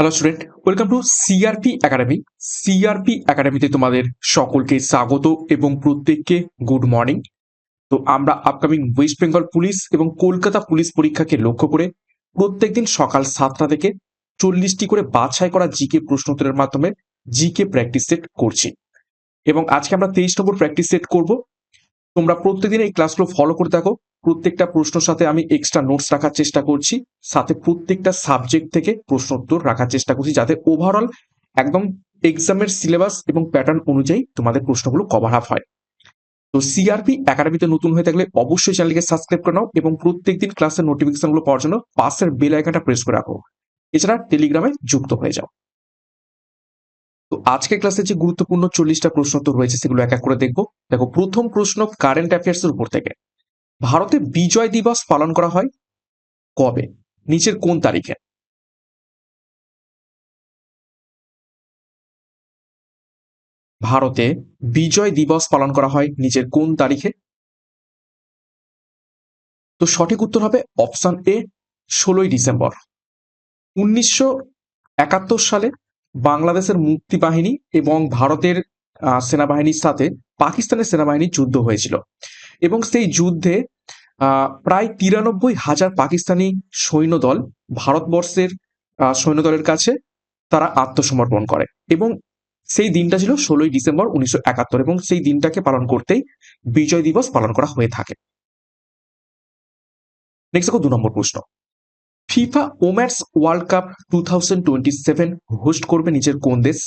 Hello student welcome to CRP academy CRP একাডেমিতে তোমাদের সকলকে স্বাগত এবং প্রত্যেককে গুড মর্নিং তো আমরা আপকামিং ওয়েস্ট বেঙ্গল পুলিশ এবং কলকাতা পুলিশ পরীক্ষাকে লক্ষ্য করে প্রত্যেকদিন সকাল সাতটা থেকে চল্লিশটি করে বাছাই করা জিকে প্রশ্নোত্তরের মাধ্যমে জিকে প্র্যাকটিস সেট করছি। এবং আজকে আমরা তেইশ নম্বর প্র্যাকটিস সেট করব। তোমরা প্রত্যেকদিন এই ক্লাসগুলো ফলো করে থাকো। প্রত্যেকটা প্রশ্নের সাথে আমি এক্সট্রা নোটস রাখার চেষ্টা করছি, সাথে প্রত্যেকটা সাবজেক্ট থেকে প্রশ্ন উত্তর রাখার চেষ্টা করছি যাতে ওভারঅল একদম এক্সামের সিলেবাস এবং প্যাটার্ন অনুযায়ী তোমাদের প্রশ্নগুলো কভার আপ হয়। তো সিআরপি একাডেমিতে নতুন হয়ে থাকলে অবশ্যই চ্যানেলকে সাবস্ক্রাইব করে নাও এবং প্রত্যেকদিন ক্লাসের নোটিফিকেশনগুলো পাওয়ার জন্য পাশের বেল আইকনটা প্রেস করে রাখো। এছাড়া টেলিগ্রামে যুক্ত হয়ে যাও। তো আজকের ক্লাসে যে গুরুত্বপূর্ণ চল্লিশটা প্রশ্ন উত্তর রয়েছে, সেগুলো এক এক করে দেখব। দেখো, প্রথম প্রশ্ন কারেন্ট অ্যাফেয়ার্স এর উপর থেকে। ভারতে বিজয় দিবস পালন করা হয় কবে? নিচের কোন তারিখে? ভারতে বিজয় দিবস পালন করা হয় নিচের কোন তারিখে? তো সঠিক উত্তর হবে অপশন এ ষোলোই ডিসেম্বর। উনিশশো একাত্তর সালে বাংলাদেশের মুক্তি বাহিনী এবং ভারতের সেনাবাহিনীর সাথে পাকিস্তানের সেনাবাহিনীর যুদ্ধ হয়েছিল। এবং সেই যুদ্ধে প্রায় তিরানব্বই হাজার পাকিস্তানি সৈন্যদল ভারতবর্ষের সৈন্যদলের কাছে তারা আত্মসমর্পণ করে। এবং সেই দিনটা ছিল ষোলোই ডিসেম্বর উনিশশো একাত্তর এবং সেই দিনটাকে পালন করতেই বিজয় দিবস পালন করা হয়ে থাকে। নেক্সট দেখো দু নম্বর প্রশ্ন। FIFA women's world cup two thousand twenty seven host করবে নিজের কোন দেশ?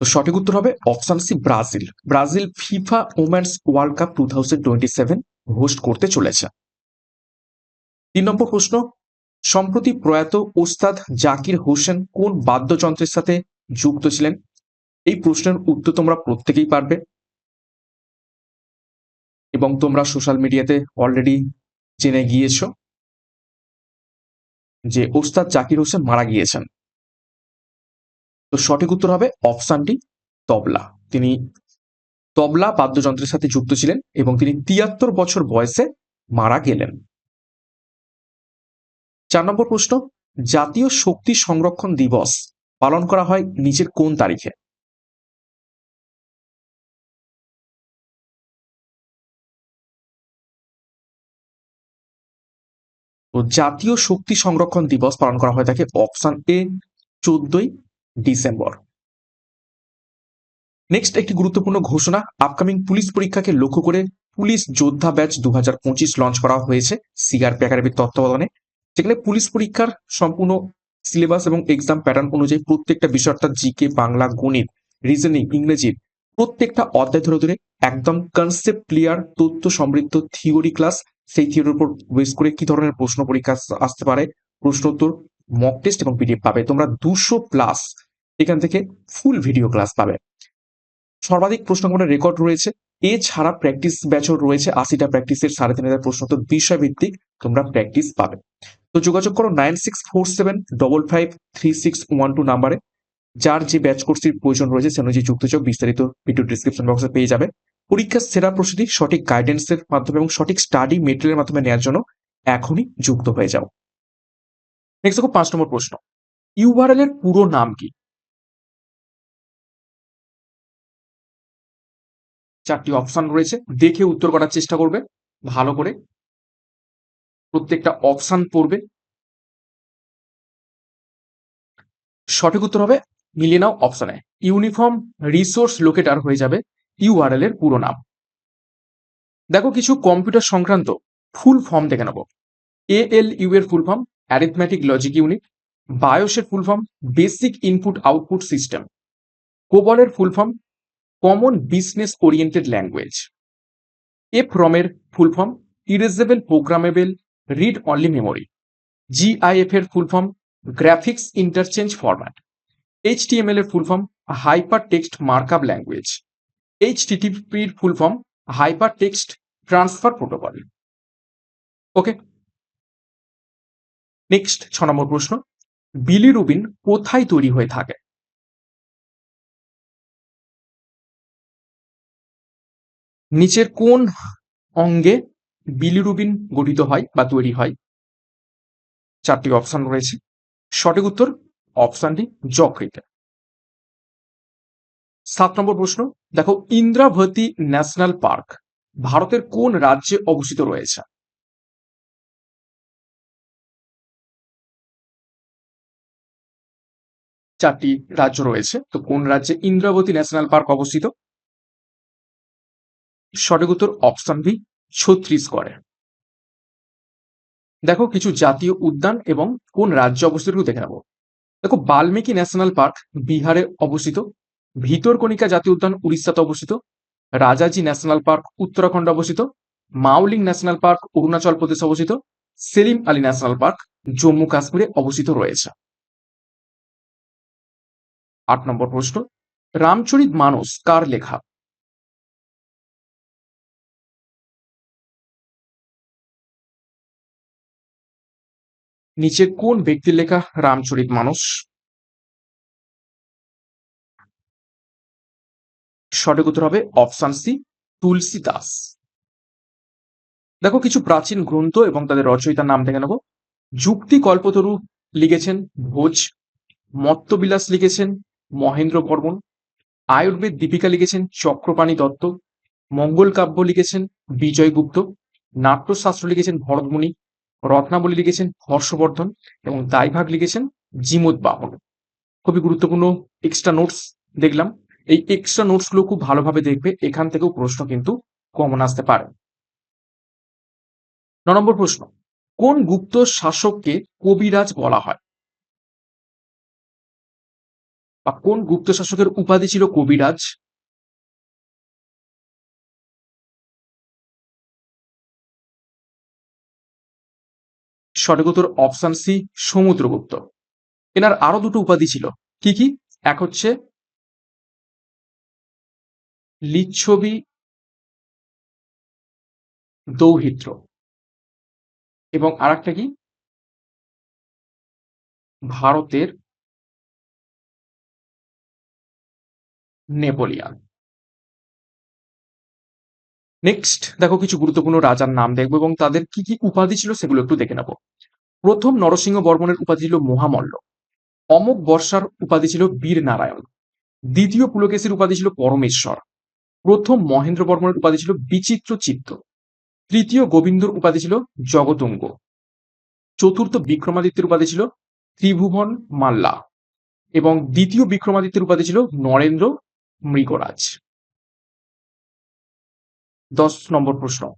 সঠিক উত্তর হবে option C Brazil. Brazil FIFA women's world cup two thousand twenty seven host করতে চলেছে। তিন নম্বর প্রশ্ন, সম্প্রতি প্রয়াত ওস্তাদ জাকির হোসেন কোন বাদ্যযন্ত্রের সাথে যুক্ত ছিলেন? এই প্রশ্নের উত্তর তোমরা প্রত্যেকেই পারবে। এবং তোমরা সোশ্যাল মিডিয়াতে অলরেডি জেনে গিয়েছো যে ওস্তাদ জাকির হোসেন মারা গিয়েছেন। তো সঠিক উত্তর হবে অপশানটি তবলা। তিনি তবলা বাদ্যযন্ত্রের সাথে যুক্ত ছিলেন এবং তিনি তিয়াত্তর বছর বয়সে মারা গেলেন। চার নম্বর প্রশ্ন, জাতীয় শক্তি সংরক্ষণ দিবস পালন করা হয় নিচের কোন তারিখে? জাতীয় শক্তি সংরক্ষণ দিবস পালন করা হয়ে থাকে অপশন এ চোদ্দই ডিসেম্বর। নেক্সট একটি গুরুত্বপূর্ণ ঘোষণা আপকামিং পুলিশ পরীক্ষাকে লক্ষ্য করে পুলিশ যোদ্ধা ব্যাচ দু হাজার পঁচিশ লঞ্চ করা হয়েছে সিআরপি একাডেমির তত্ত্বাবধানে। যেখানে পুলিশ পরীক্ষার সম্পূর্ণ সিলেবাস এবং এক্সাম প্যাটার্ন অনুযায়ী প্রত্যেকটা বিষয় অর্থাৎ জিকে বাংলা, গণিত রিজনিং ইংরেজির প্রত্যেকটা অধ্যায় ধরে ধরে একদম কনসেপ্ট ক্লিয়ার তথ্য সমৃদ্ধ থিওরি ক্লাস সেই থিওরির উপর বেস করে কি ধরনের প্রশ্ন পরীক্ষা আসতে পারে? প্রশ্ন উত্তর মক টেস্ট এবং পিডিএফ পাবে। তোমরা দুশো প্লাস এখান থেকে ফুল ভিডিও ক্লাস পাবে। সর্বাধিক প্রশ্ন রেকর্ড রয়েছে। এছাড়া প্র্যাকটিস ব্যাচও রয়েছে। আশিটা প্র্যাকটিসের সাড়ে তিন হাজার প্রশ্ন তো বিষয় ভিত্তিক তোমরা প্র্যাকটিস পাবে। তো যোগাযোগ করো nine six four seven double five three six one two নাম্বারে যার যে ব্যাচ কোর্সটির প্রয়োজন রয়েছে, সে অনুযায়ী যুক্ত চোখ বিস্তারিত ভিডিও ডিসক্রিপশন বক্সে পেয়ে যাবে। পরীক্ষার সেরা প্রস্তুতি সঠিক গাইডেন্সের মাধ্যমে এবং সঠিক স্টাডি মেটেরিয়ালের মাধ্যমে নেওয়ার জন্য এখনই যুক্ত হয়ে যাও। নেক্সট দেখো পাঁচ নম্বর প্রশ্ন। ইউআরএল এর পুরো নাম কি? চারটি অপশন রয়েছে, দেখে উত্তর করার চেষ্টা করবে, ভালো করে। প্রত্যেকটা অপশন পড়বে। সঠিক উত্তর হবে, মিলিয়ে নাও অপশনে ইউনিফর্ম রিসোর্স লোকেটার হয়ে যাবে। ইউআরএল এর পুরো নাম। দেখো কিছু কম্পিউটার সংক্রান্ত ফুল ফর্ম দেখে নেব। এএল ইউ এর full form arithmetic logic unit বায়োসের full form basic input output system কোবলের full form common business oriented language F রমের full form erasable programmable read only memory GIF এর full form graphics interchange format HTML এর full form hyper text markup language এইচটিটিপির full form hyper text transfer protocol okay next ছ নম্বর প্রশ্ন। Bilirubin কোথায় তৈরি হয়ে থাকে? নিচের কোন অঙ্গে বিলিরুবিন গঠিত হয় বা তৈরি হয়? চারটি অপশন রয়েছে। সঠিক উত্তর অপশনটি যকৃত সাত নম্বর প্রশ্ন। দেখো, ইন্দ্রাভতী ন্যাশনাল পার্ক ভারতের কোন রাজ্যে অবস্থিত রয়েছে? চারটি রাজ্য রয়েছে। তো কোন রাজ্যে ইন্দ্রাবতী ন্যাশনাল পার্ক অবস্থিত? সঠিক উত্তর অপশন বি ছত্রিশগড়ে দেখো, কিছু জাতীয় উদ্যান এবং কোন রাজ্যে অবস্থিত দেখে নেব। দেখো, বাল্মীকি ন্যাশনাল পার্ক বিহারে অবস্থিত। ভিতরকণিকা জাতীয় উদ্যান উড়িষ্যাতে অবস্থিত, রাজাজি ন্যাশনাল পার্ক উত্তরাখণ্ডে অবস্থিত মাউলিং ন্যাশনাল পার্ক অরুণাচল প্রদেশে অবস্থিত, সেলিম আলী ন্যাশনাল পার্ক জম্মু কাশ্মীরে অবস্থিত রয়েছে। আট নম্বর প্রশ্ন, রামচরিত মানস কার লেখা? নিচে কোন ব্যক্তির লেখা রামচরিত মানস? সঠিক উত্তর হবে অপশন সি তুলসী দাস দেখো, কিছু প্রাচীন গ্রন্থ এবং তাদের রচয়িতার নাম দেখে নেব। যুক্তি কল্পতরু লিখেছেন, ভোজ, মত্তবিলাস লিখেছেন, মহেন্দ্র বর্মন। আয়ুর্বেদ দীপিকা লিখেছেন, চক্রপাণী দত্ত। মঙ্গল কাব্য লিখেছেন, বিজয় গুপ্ত। নাট্যশাস্ত্র লিখেছেন, ভরতমুনি। রত্নাবলী লিখেছেন, হর্ষবর্ধন। এবং দায়ভাগ লিখেছেন, জিমুদ বাহন। খুবই গুরুত্বপূর্ণ এক্সট্রা নোটস দেখলাম। এই এক্সট্রা নোটসগুলো খুব ভালোভাবে দেখবে, এখান থেকেও প্রশ্ন কিন্তু কমন আসতে পারে। ন নম্বর প্রশ্ন, কোন গুপ্ত শাসককে কবিরাজ বলা হয়? বা কোন গুপ্ত শাসকের উপাধি ছিল কবিরাজ? সঠিক উত্তর অপশন সি সমুদ্রগুপ্ত। এনার আরও দুটো উপাধি ছিল। কি কি? এক হচ্ছে লিচ্ছবি দৌহিত্র। এবং আর একটা কি? ভারতের নেপোলিয়ান। নেক্সট দেখো কিছু গুরুত্বপূর্ণ রাজার নাম দেখব এবং তাদের কি কি উপাধি ছিল সেগুলো একটু দেখে নেব। প্রথম নরসিংহ বর্মনের উপাধি ছিল মহামল্ল। অমোক বর্ষার উপাধি ছিল বীর নারায়ণ দ্বিতীয় পুলকেশীর উপাধি ছিল পরমেশ্বর। প্রথম মহেন্দ্র বর্মনের উপাধি ছিল বিচিত্র চিত্ত। তৃতীয় গোবিন্দর উপাধি ছিল জগতুঙ্গ চতুর্থ বিক্রমাদিত্যের উপাধি ছিল ত্রিভুবন মাল্লা। এবং দ্বিতীয় বিক্রমাদিত্যের উপাধি ছিল নরেন্দ্র মৃগরাজ। দশ নম্বর প্রশ্ন।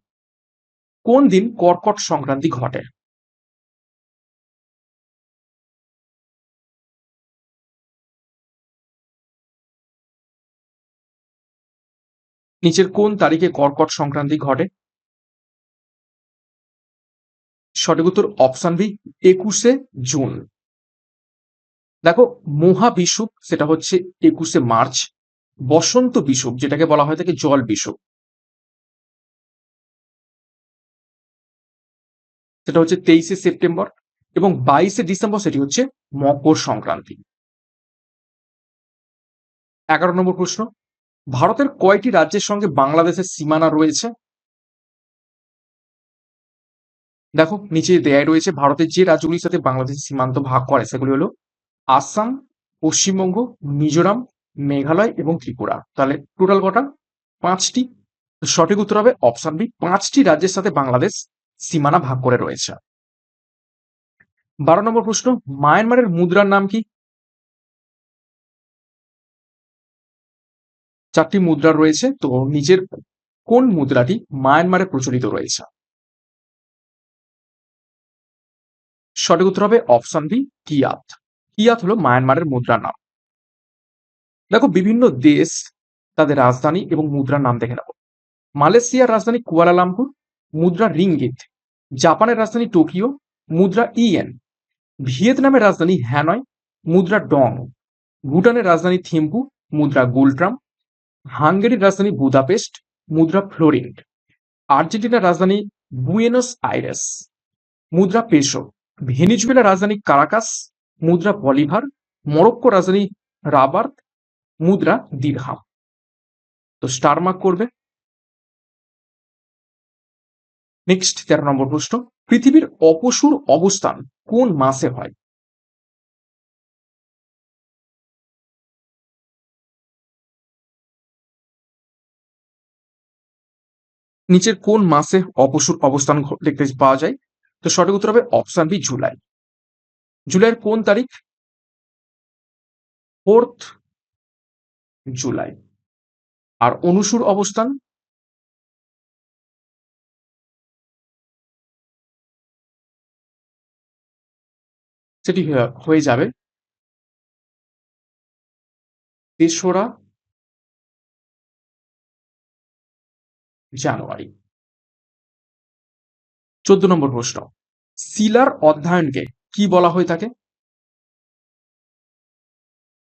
কোন দিন কর্কট সংক্রান্তি ঘটে? নিচের কোন তারিখে কর্কট সংক্রান্তি ঘটে? সঠিক উত্তর অপশন বি একুশে জুন। দেখো মহা বিষুব সেটা হচ্ছে একুশে মার্চ, বসন্ত বিষুব যেটাকে বলা হয় থাকে জল বিষুব। সেটা হচ্ছে তেইশে সেপ্টেম্বর এবং বাইশে ডিসেম্বর সেটি হচ্ছে মকর সংক্রান্তি। এগারো নম্বর প্রশ্ন ভারতের কয়টি রাজ্যের সঙ্গে বাংলাদেশের সীমানা রয়েছে? দেখো, নিচে দেয়াই রয়েছে ভারতের যে রাজ্যগুলির সাথে বাংলাদেশের সীমান্ত ভাগ করে, সেগুলি হলো আসাম, পশ্চিমবঙ্গ, মিজোরাম, মেঘালয় এবং ত্রিপুরা। তাহলে টোটাল কটা? পাঁচটি। সঠিক উত্তর হবে অপশন বি পাঁচটি রাজ্যের সাথে বাংলাদেশ সীমানা ভাগ করে রয়েছে। বারো নম্বর প্রশ্ন, মায়ানমারের মুদ্রার নাম কি? চারটি মুদ্রা রয়েছে, তো নিজের কোন মুদ্রাটি মায়ানমারে প্রচলিত রয়েছে? সঠিক উত্তর হবে অপশন বি, কিয়াত। কিয়াত হলো মায়ানমারের মুদ্রার নাম। দেখো, বিভিন্ন দেশ তাদের রাজধানী এবং মুদ্রার নাম দেখে নেব মালয়েশিয়ার রাজধানী কুয়ালালামপুর, মুদ্রা রিঙ্গিত। জাপানের রাজধানী টোকিও, মুদ্রা ইয়েন। ভিয়েতনামের রাজধানী হ্যানয়, মুদ্রা ডং। ভুটানের রাজধানী থিম্পু, মুদ্রা গোল্ট্রাম। হাঙ্গেরির রাজধানী বুদাপেস্ট, মুদ্রা ফ্লোরিন্ড আর্জেন্টিনার রাজধানী বুয়েনোস আইরেস। মুদ্রা পেশো। ভেনিজুয়েলার রাজধানী কারাকাস। মুদ্রা বলিভার। মরক্কো রাজধানী রাবার্ত মুদ্রা দিরহাম তো স্টার মার্ক করবে। নেক্সট তেরো নম্বর প্রশ্ন। পৃথিবীর অপসুর অবস্থান কোন মাসে হয়? নিচের কোন মাসে অপসুর অবস্থান দেখতে পাওয়া যায়? তো সঠিক উত্তর হবে অপশন বি জুলাই জুলাইয়ের কোন তারিখ? ফোর্থ জুলাই আর অনুসুর অবস্থান? সেটি হয়ে যাবে। তেসরা জানুয়ারি। চোদ্দ নম্বর প্রশ্ন, শিলার অধ্যয়নকে কি বলা হয়ে থাকে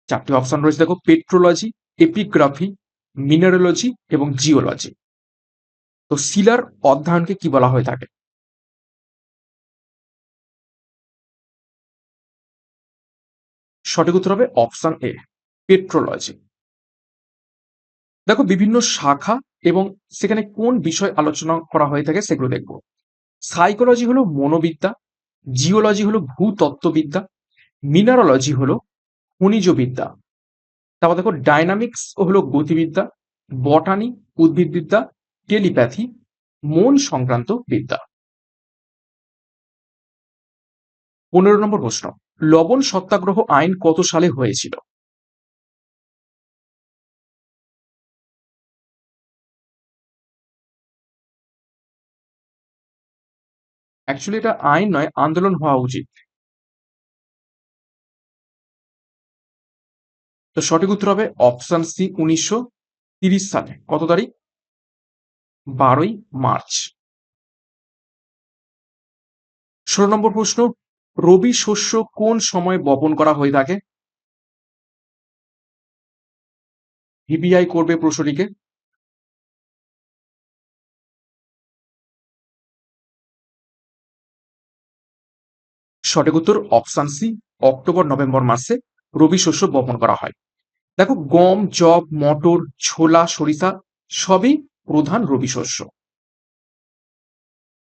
চারটি অপশন রয়েছে দেখো, পেট্রোলজি, এপিগ্রাফি, মিনারোলজি এবং জিওলজি। তো শিলার অধ্যয়নকে কি বলা হয়ে থাকে সঠিক উত্তর হবে অপশন এ, পেট্রোলজি। দেখো, বিভিন্ন শাখা এবং সেখানে কোন বিষয় আলোচনা করা হয়ে থাকে সেগুলো দেখব। সাইকোলজি হলো মনোবিদ্যা জিওলজি হলো ভূতত্ত্ববিদ্যা মিনারোলজি হলো খনিজবিদ্যা। তারপর দেখো ডাইনামিক্স হলো গতিবিদ্যা বটানি উদ্ভিদবিদ্যা টেলিপ্যাথি মন সংক্রান্ত বিদ্যা। পনেরো নম্বর প্রশ্ন, লবণ সত্যাগ্রহ আইন কত সালে হয়েছিল? অ্যাকচুয়ালি এটা আইন নয়, আন্দোলন হওয়া উচিত। তো সঠিক উত্তর হবে অপশন সি উনিশশো তিরিশ সালে। কত তারিখ? বারোই মার্চ। ষোলো নম্বর প্রশ্ন, রবি শস্য কোন সময় বপন করা হয়ে থাকে? ভিবিআই করবে প্রশ্নটিকে। সঠিক উত্তর অপশন সি অক্টোবর, নভেম্বর মাসে রবি শস্য বপন করা হয়। দেখো, গম জব মটর, ছোলা, সরিষা সবই প্রধান রবি শস্য।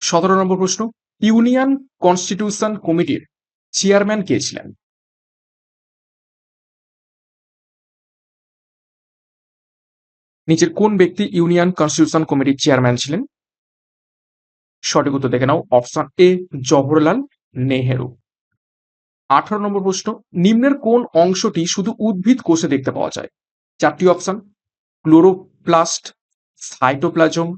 সতেরো নম্বর প্রশ্ন, ইউনিয়ন কনস্টিটিউশন কমিটির চেয়ারম্যান কে ছিলেন? নিচের কোন ব্যক্তি ইউনিয়ন কনস্টিটিউশন কমিটির চেয়ারম্যান ছিলেন? সঠিক উত্তর দেখে নাও অপশন এ জওহরলাল নেহেরু। আঠারো নম্বর প্রশ্ন, নিম্নের কোন অংশটি শুধু উদ্ভিদ কোষে দেখতে পাওয়া যায়? চারটি অপশন, ক্লোরোপ্লাস্ট, সাইটোপ্লাজম,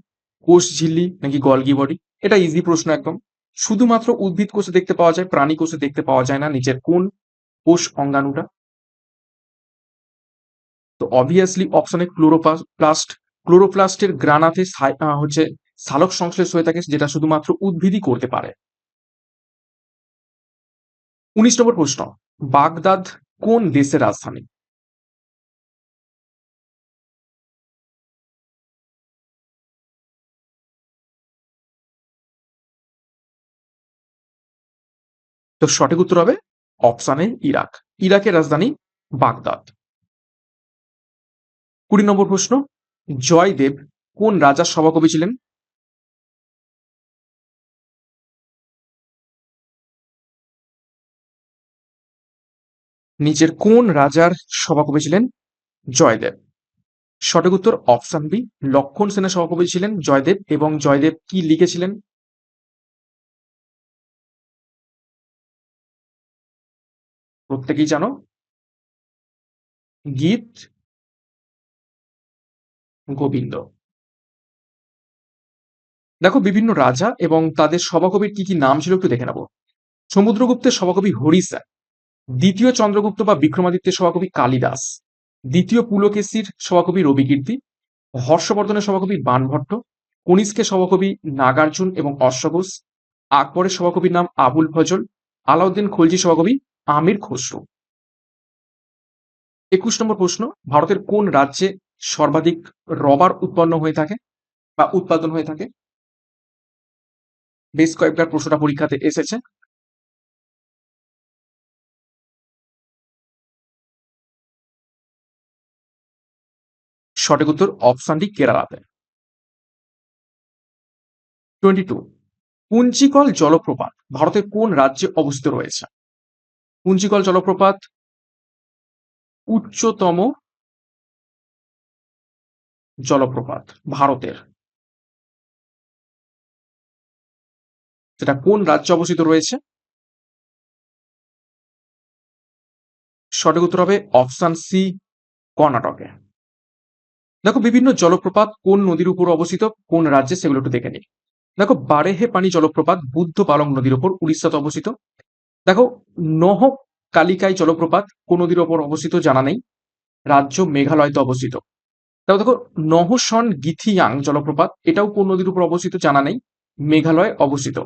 কোষ ঝিল্লি নাকি গলগি বডি? এটা ইজি প্রশ্ন একদম। শুধুমাত্র উদ্ভিদ কোষে দেখতে পাওয়া যায়, প্রাণী কোষে দেখতে পাওয়া যায় না, নিচের কোন কোষ অঙ্গাণুটা? তো অবভিয়াসলি অপশনে ক্লোরোপ্লাস্ট, ক্লোরোপ্লাস্টের গ্রানাতে হচ্ছে সালোক সংশ্লেষ হয়ে থাকে, যেটা শুধুমাত্র উদ্ভিদই করতে পারে। উনিশ নম্বর প্রশ্ন, বাগদাদ কোন দেশের রাজধানী? তো সঠিক উত্তর হবে অপশানে ইরাক। ইরাকের রাজধানী বাগদাদ। কুড়ি নম্বর প্রশ্ন, জয়দেব কোন রাজার সভাকবি ছিলেন? নিচের কোন রাজার সভাকবি ছিলেন? জয়দেব। সঠিক উত্তর অপশন বি, লক্ষণ সেনের সভাকবি ছিলেন জয়দেব এবং জয়দেব কি লিখেছিলেন? প্রত্যেকেই জানো? গীত গোবিন্দ। দেখো, বিভিন্ন রাজা এবং তাদের সভাকবির কি কি নাম ছিল একটু দেখে নেব। সমুদ্রগুপ্তের সভাকবি হরিসা দ্বিতীয় চন্দ্রগুপ্ত বা বিক্রমাদিত্যের সভাকবি কালিদাস। দ্বিতীয় পুলকেশীর সভাকবি রবিকীর্তি। হর্ষবর্ধনের সভাকবি বানভট্ট। কনিষ্কের সভাকবি নাগার্জুন এবং অশ্বঘোষ। আকবরের সভাকবির নাম আবুল ফজল। আলাউদ্দিন খলজি সভাকবি আমির খসরু। একুশ নম্বর প্রশ্ন, ভারতের কোন রাজ্যে সর্বাধিক রবার উৎপন্ন হয়ে থাকে বা উৎপাদন হয়ে থাকে? বেশ কয়েকবার প্রশ্নটা পরীক্ষাতে এসেছে। সঠিক উত্তর অপশন ডি কেরালাতে। টোয়েন্টি টু পুঞ্চিকল জলপ্রপাত, ভারতের কোন রাজ্যে অবস্থিত রয়েছে? পুঞ্চিকল জলপ্রপাত উচ্চতম জলপ্রপাত ভারতের। সেটা কোন রাজ্যে অবস্থিত রয়েছে? সঠিক উত্তর হবে অপশন সি কর্ণাটকে। দেখো, বিভিন্ন জলপ্রপাত কোন নদীর উপর অবস্থিত, কোন রাজ্যে, সেগুলো একটু দেখে নিই। দেখো, বারেহে পানি জলপ্রপাত বুদ্ধ পালং নদীর উপর উড়িষ্যাতে অবস্থিত। দেখো, নহ কালিকাই জলপ্রপাত কোন নদীর ওপর অবস্থিত জানা নেই। রাজ্য মেঘালয়তে অবস্থিত। দেখো দেখো নহসন গিথিয়াং জলপ্রপাত, এটাও কোন নদীর উপর অবস্থিত জানা নেই, মেঘালয়ে অবস্থিত।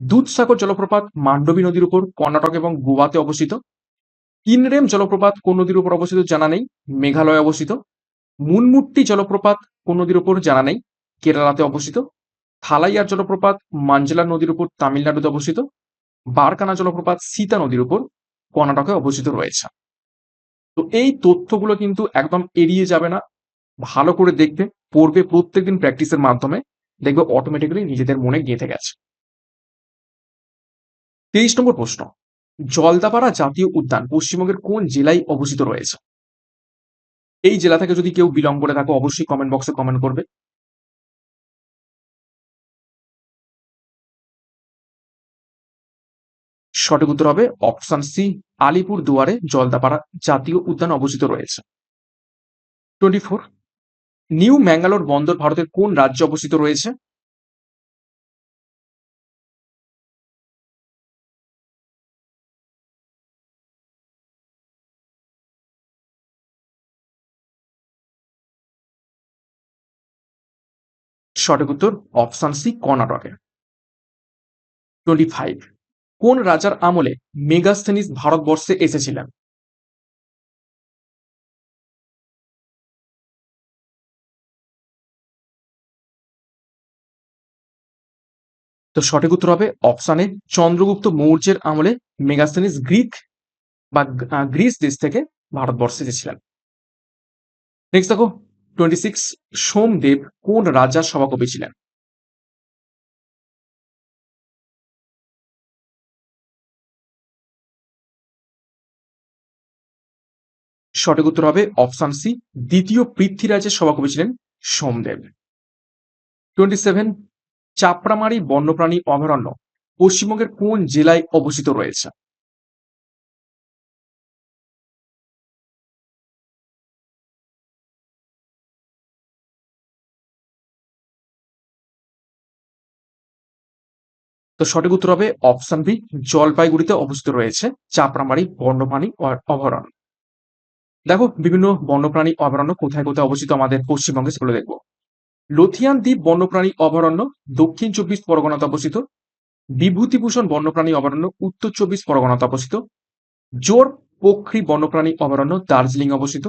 দুধসাগর জলপ্রপাত মান্ডবী নদীর উপর কর্ণাটক এবং গোয়াতে অবস্থিত। কিনরেম জলপ্রপাত কোন নদীর উপর অবস্থিত জানা নেই, মেঘালয় অবস্থিত। মুনমুট্টি জলপ্রপাত কোন নদীর উপর জানা নেই। কেরালাতে অবস্থিত। থালাইয়ার জলপ্রপাত মাঞ্জেলা নদীর উপর তামিলনাড়ুতে অবস্থিত। বারকানা জলপ্রপাত সীতা নদীর উপর কর্ণাটকে অবস্থিত রয়েছে। তো এই তথ্যগুলো কিন্তু একদম এড়িয়ে যাবে না। ভালো করে দেখবে, পড়বে প্রত্যেকদিন প্র্যাকটিসের মাধ্যমে। দেখবে অটোমেটিক্যালি নিজেদের মনে গেঁথে গেছে। তেইশ নম্বর প্রশ্ন। জলদাপাড়া জাতীয় উদ্যান পশ্চিমবঙ্গের কোন জেলায় অবস্থিত রয়েছে? এই জেলা থেকে যদি কেউ বিলং করে থাকো, অবশ্যই কমেন্ট বক্সে কমেন্ট করবে। সঠিক উত্তর হবে অপশন সি আলিপুর দুয়ারে জলদাপাড়া জাতীয় উদ্যান অবস্থিত রয়েছে। টোয়েন্টি ফোর নিউ ম্যাঙ্গালোর বন্দর ভারতের কোন রাজ্যে অবস্থিত রয়েছে? সঠিক উত্তর অপশন সি কর্ণাটকে। টোয়েন্টি ফাইভ কোন রাজার আমলে মেগাস্থেনিস ভারতবর্ষে এসেছিলেন? তো সঠিক উত্তর হবে অপশানে চন্দ্রগুপ্ত মৌর্যের আমলে মেগাস্থেনিস গ্রিক বা গ্রিস দেশ থেকে ভারতবর্ষে এসেছিলেন। নেক্সট দেখো টোয়েন্টি সিক্স সোমদেব কোন রাজার সভাকবি ছিলেন? সঠিক উত্তর হবে অপশন সি, দ্বিতীয় পৃথ্বীরাজের সভাকবি ছিলেন সোমদেব। টোয়েন্টি সেভেন, চাপড়ামারি বন্যপ্রাণী অভয়ারণ্য পশ্চিমবঙ্গের কোন জেলায় অবস্থিত রয়েছে? তো সঠিক উত্তর হবে অপশন বি, জলপাইগুড়িতে অবস্থিত রয়েছে চাপড়ামারি বন্যপ্রাণী অভয়ারণ্য। দেখো, বিভিন্ন বন্যপ্রাণী অভয়ারণ্য কোথায় কোথায় অবস্থিত আমাদের পশ্চিমবঙ্গে সেগুলো দেখব। লথিয়ান দ্বীপ বন্যপ্রাণী অভয়ারণ্য দক্ষিণ চব্বিশ পরগনাতে অবস্থিত। বিভূতিভূষণ বন্যপ্রাণী অভয়ারণ্য উত্তর চব্বিশ পরগনাতে অবস্থিত। জোর পক্ষী বন্যপ্রাণী অভয়ারণ্য দার্জিলিং অবস্থিত।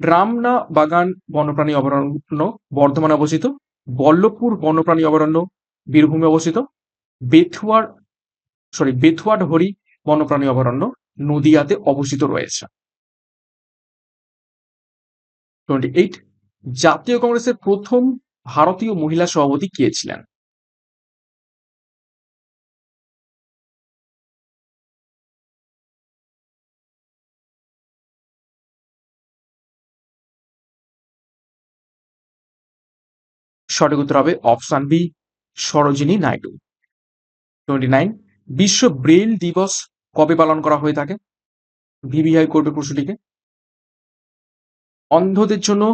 রামনা বাগান বন্যপ্রাণী অভয়ারণ্য বর্ধমানে অবস্থিত। বল্লভপুর বন্যপ্রাণী অভয়ারণ্য বীরভূমে অবস্থিত। বেথুয়ার সরি বেথুয়াড হরি বন্যপ্রাণী অভয়ারণ্য নদিয়াতে অবস্থিত রয়েছে। টোয়েন্টি এইট জাতীয় কংগ্রেসের প্রথম ভারতীয় মহিলা সভাপতি কে ছিলেন? সঠিক উত্তর হবে option B, Sarojini Naidu. Twenty nine, বিশ্ব ব্রেল দিবস কবে পালন করা হয়ে থাকে? ভিভিআই করবে প্রশ্নটিকে। অন্ধদের জন্য,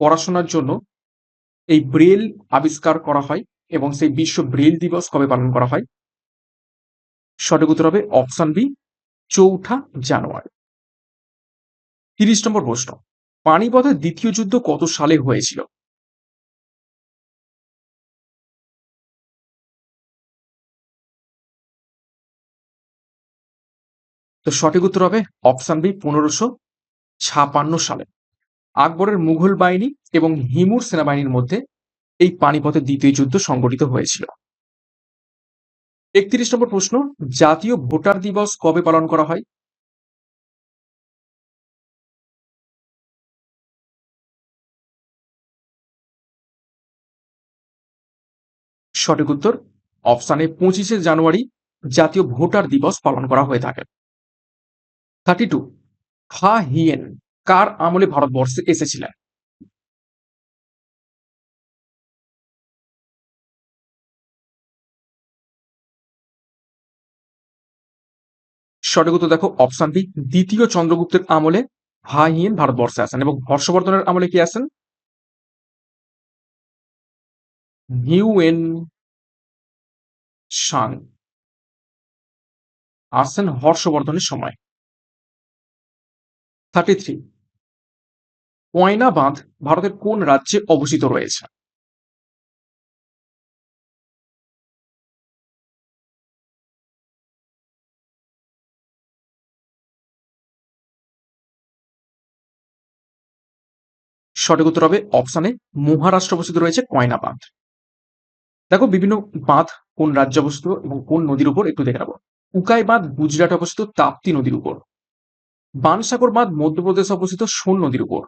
পড়াশোনার জন্য এই ব্রেল আবিষ্কার করা হয় এবং সেই বিশ্ব ব্রেল দিবস কবে পালন করা হয়? সঠিক উত্তর হবে অপশন বি, চৌঠা জানুয়ারি। তিরিশ নম্বর প্রশ্ন, পানিপথের দ্বিতীয় যুদ্ধ কত সালে হয়েছিল? তো সঠিক উত্তর হবে অপশান বি পনেরোশো ছাপান্ন সালে। আকবরের মুঘল বাহিনী এবং হিমুর সেনাবাহিনীর মধ্যে এই পানিপথের দ্বিতীয় যুদ্ধ সংগঠিত হয়েছিল। একত্রিশ নম্বর প্রশ্ন, জাতীয় ভোটার দিবস কবে পালন করা হয়? সঠিক উত্তর, অপশানে পঁচিশে জানুয়ারি জাতীয় ভোটার দিবস পালন করা হয়ে থাকে। থার্টি টু ফা হিয়েন কার আমলে ভারতবর্ষে এসেছিলেন? সঠিক উত্তর দেখো অপশন বি দ্বিতীয় চন্দ্রগুপ্তের আমলে ফা হিয়েন ভারতবর্ষে আসেন এবং হর্ষবর্ধনের আমলে কি আসেন হিউয়েন সাং আসছেন হর্ষবর্ধনের সময়। থার্টি থ্রি কয়না বাঁধ ভারতের কোন রাজ্যে অবস্থিত রয়েছে? সঠিক উত্তর হবে অপশানে মহারাষ্ট্র অবস্থিত রয়েছে কয়না বাঁধ দেখো বিভিন্ন বাঁধ কোন রাজ্যে অবস্থিত এবং কোন নদীর উপর একটু দেখে নেব। উকাই বাঁধ গুজরাট অবস্থিত তাপ্তি নদীর উপর। বানসাগর বাঁধ মধ্যপ্রদেশে অবস্থিত সোন নদীর উপর।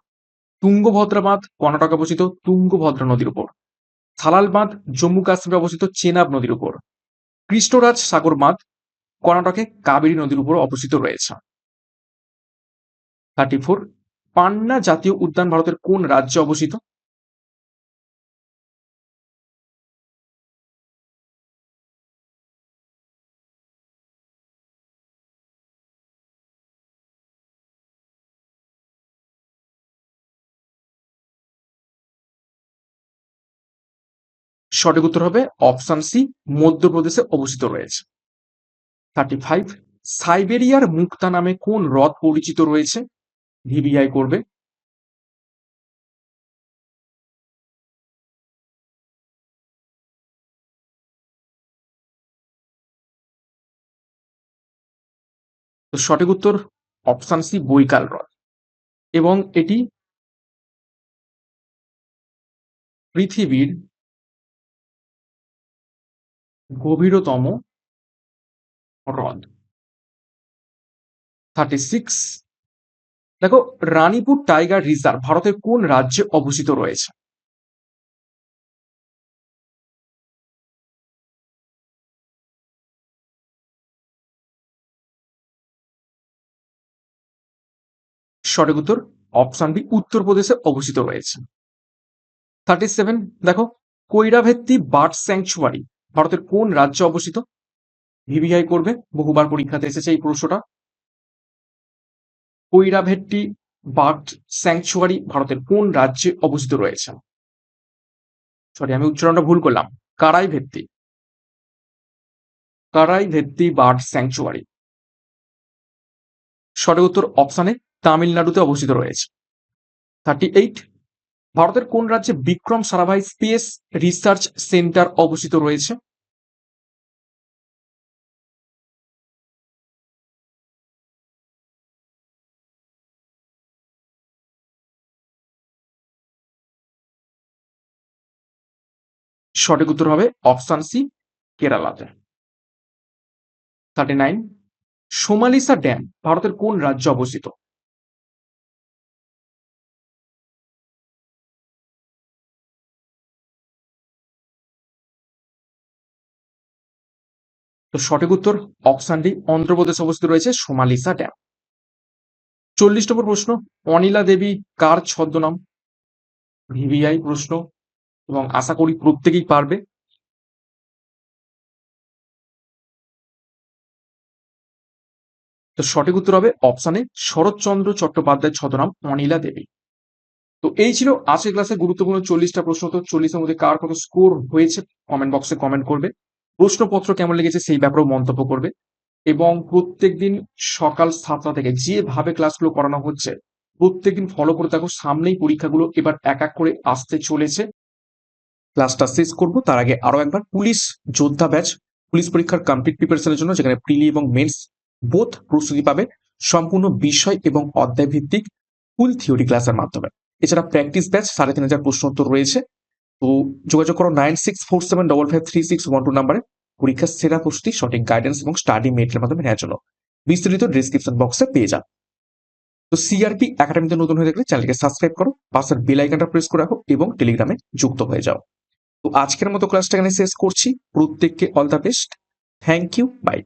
তুঙ্গভদ্রা বাঁধ কর্ণাটকে অবস্থিত তুঙ্গভদ্রা নদীর উপর। থালাল বাঁধ জম্মু কাশ্মীরে অবস্থিত চেনাব নদীর উপর। কৃষ্ণরাজ সাগর বাঁধ কর্ণাটকে কাবেরী নদীর উপর অবস্থিত রয়েছে। থার্টি ফোর, পান্না জাতীয় উদ্যান ভারতের কোন রাজ্যে অবস্থিত? সঠিক উত্তর হবে অপশন সি, মধ্যপ্রদেশে অবস্থিত রয়েছে। থার্টি ফাইভ সাইবেরিয়ার মুক্তা নামে কোন হ্রদ পরিচিত রয়েছে? ভিবিআই করবে। তো সঠিক উত্তর অপশন সি, বৈকাল হ্রদ। এবং এটি পৃথিবীর গভীরতম হ্রদ। থার্টি সিক্স দেখো, রানীপুর টাইগার রিজার্ভ ভারতের কোন রাজ্যে অবস্থিত রয়েছে? সঠিক উত্তর, অপশন বি, উত্তরপ্রদেশে অবস্থিত রয়েছে। থার্টি সেভেন দেখো কৈরাভেত্তি বার্ড স্যাংচুয়ারি ভারতের কোন রাজ্যে অবস্থিত? ভিভিআই করবে, বহুবার পরীক্ষাতে এসেছে এই প্রশ্নটা। কৈরাভেট্টি বার্ড স্যাংচুয়ারি ভারতের কোন রাজ্যে অবস্থিত রয়েছে? সরি, আমি উচ্চারণটা ভুল করলাম। Karaivetti Karaivetti bird sanctuary. সঠিক উত্তর অপশানে তামিলনাড়ুতে অবস্থিত রয়েছে। থার্টি এইট ভারতের কোন রাজ্যে Vikram Sarabhai space research centre অবস্থিত রয়েছে? সঠিক উত্তর হবে অপশন সি, কেরালাতে। থার্টি নাইন, সোমালিসা ড্যাম, ভারতের কোন রাজ্যে অবস্থিত? তো সঠিক উত্তর ডি অন্ধ্রপ্রদেশ অবস্থিত রয়েছে সোমালিসা ড্যাম। চল্লিশ নম্বর প্রশ্ন, অনিলা দেবী কার ছদ্মনাম? ভিভিআই প্রশ্ন এবং আশা করি প্রত্যেকেই পারবে। তো সঠিক উত্তর হবে অপশানে শরৎচন্দ্র চট্টোপাধ্যায়ের ছদ্মনাম অনিলা দেবী। তো এই ছিল আজকের ক্লাসে গুরুত্বপূর্ণ চল্লিশটা প্রশ্ন। তো চল্লিশের মধ্যে কার কত স্কোর হয়েছে? কমেন্ট বক্সে কমেন্ট করবে। প্রশ্নপত্র কেমন লেগেছে সেই ব্যাপারেও মন্তব্য করবে। এবং প্রত্যেকদিন সকাল সাতটা থেকে যেভাবে ক্লাসগুলো করানো হচ্ছে, প্রত্যেকদিন ফলো করে থাকো সামনেই পরীক্ষাগুলো এবার এক এক করে আসতে চলেছে। ক্লাসটা শেষ করব, তার আগে আরও একবার পুলিশ যোদ্ধা ব্যাচ পুলিশ পরীক্ষার কমপ্লিট প্রিপারেশনের জন্য যেখানে প্রিলি এবং মেন্স বোথ প্রস্তুতি পাবে, সম্পূর্ণ বিষয় এবং অধ্যায় ভিত্তিক ফুল থিওরি ক্লাসের মাধ্যমে। এছাড়া প্র্যাকটিস ব্যাচ সাড়ে তিন হাজার প্রশ্ন উত্তর রয়েছে। তো যোগাযোগ করো nine six four seven double five three six one two নাম্বারে পরীক্ষার সেরা প্রস্তুতি সঠিক গাইডেন্স এবং স্টাডি মেটের মাধ্যমে নেওয়ার জন্য। বিস্তারিত ডিসক্রিপশন বক্সে পেয়ে যান তো সিআরপি একাডেমিতে নতুন হয়ে থাকলে চ্যানেলকে সাবস্ক্রাইব করো, পাশের বেল আইকনটা প্রেস করে রাখো এবং টেলিগ্রামে যুক্ত হয়ে যাও। তো আজকের মতো ক্লাসটা এখানে শেষ করছি। প্রত্যেককে all the best thank you bye